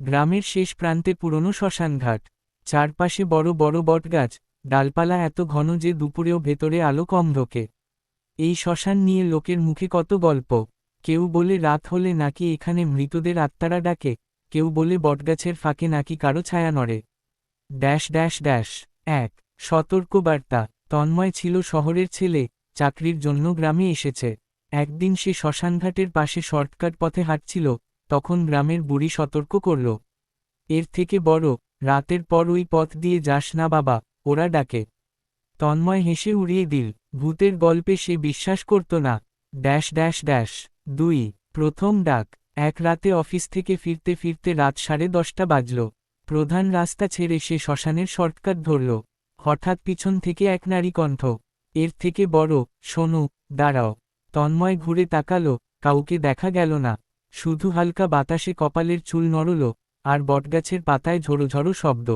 গ্রামের শেষ প্রান্তে পুরনো শ্মশানঘাট। চারপাশে বড় বড় বটগাছ, ডালপালা এত ঘন যে দুপুরেও ভেতরে আলো কম ঢোকে। এই শ্মশান নিয়ে লোকের মুখে কত গল্প। কেউ বলে রাত হলে নাকি এখানে মৃতদের আত্মারা ডাকে, কেউ বলে বটগাছের ফাঁকে নাকি কারও ছায়া নড়ে। ড্যাশ ড্যাশ ড্যাশ, এক, সতর্কবার্তা, তন্ময় ছিল শহরের ছেলে, চাকরির জন্য গ্রামে এসেছে। একদিন সে শ্মশানঘাটের পাশে শর্টকাট পথে হাঁটছিল তখন গ্রামের বুড়ি সতর্ক করল, এর থেকে বড়, রাতের পর ওই পথ দিয়ে যাস না বাবা, ওরা ডাকে। তন্ময় হেসে উড়িয়ে দিল, ভূতের গল্পে সে বিশ্বাস করত না। Dash dash dash. দুই, প্রথম ডাক। এক রাতে অফিস থেকে ফিরতে ফিরতে রাত সাড়ে দশটা বাজল। প্রধান রাস্তা ছেড়ে সে শ্মশানের শর্টকাট ধরল। হঠাৎ পিছন থেকে এক নারী কণ্ঠ, এর থেকে বড়, শোনো, দাঁড়াও। তন্ময় ঘুরে তাকালো, কাউকে দেখা গেল না। শুধু হালকা বাতাসে কপালের চুল নড়ল, আর বটগাছের পাতায় ঝোড়ো শব্দ।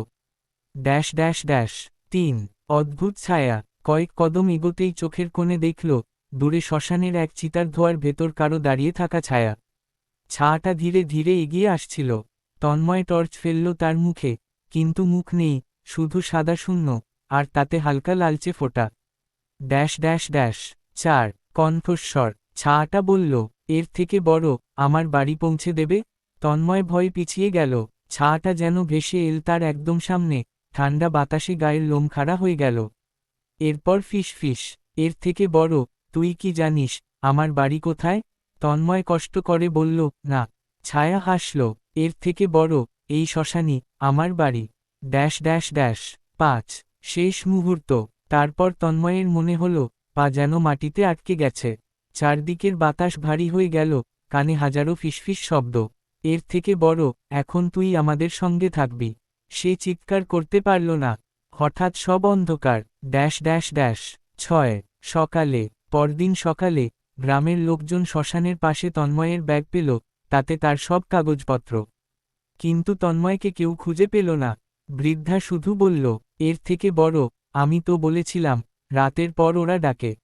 ড্যাশ ড্যাশ ড্যাশ, তিন, অদ্ভুত ছায়া, কয়েক কদম এগোতেই চোখের কোণে দেখল, দূরে শ্মশানের এক চিতার ধোয়ার ভেতর কারও দাঁড়িয়ে থাকা ছায়া। ছায়াটা ধীরে ধীরে এগিয়ে আসছিল। তন্ময় টর্চ ফেলল তার মুখে, কিন্তু মুখ নেই, শুধু সাদা শূন্য, আর তাতে হালকা লালচে ফোটা। ড্যাশ ড্যাশ ড্যাশ, চার, কণ্ঠস্বর। ছায়াটা বলল, এর থেকে বড়, আমার বাড়ি পৌঁছে দেবে? তন্ময় ভয় পিছিয়ে গেল। ছাটা যেন ভেসে এল তার একদম সামনে। ঠান্ডা বাতাসে গায়ের লোম খাড়া হয়ে গেল। এরপর ফিস ফিস, এর থেকে বড়, তুই কি জানিস, আমার বাড়ি কোথায়? তন্ময় কষ্ট করে বলল, না। ছায়া হাসল, এর থেকে বড়, এই শ্মশানি, আমার বাড়ি। Dash dash dash. পাঁচ, শেষ মুহূর্ত। তারপর তন্ময়ের মনে হল, পা যেন মাটিতে আটকে গেছে। চারদিকের বাতাস ভারী হয়ে গেল, কানে হাজারো ফিসফিস শব্দ। এর থেকে বড়, এখন তুই আমাদের সঙ্গে থাকবি। সে চিৎকার করতে পারল না। হঠাৎ সব অন্ধকার। Dash dash dash. ছয়। সকালে। পরদিন সকালে, গ্রামের লোকজন শ্মশানের পাশে তন্ময়ের ব্যাগ পেল, তাতে তার সব কাগজপত্র। কিন্তু তন্ময়কে কেউ খুঁজে পেল না। বৃদ্ধা শুধু বলল, এর থেকে বড়, আমি তো বলেছিলাম, রাতের পর ওরা ডাকে।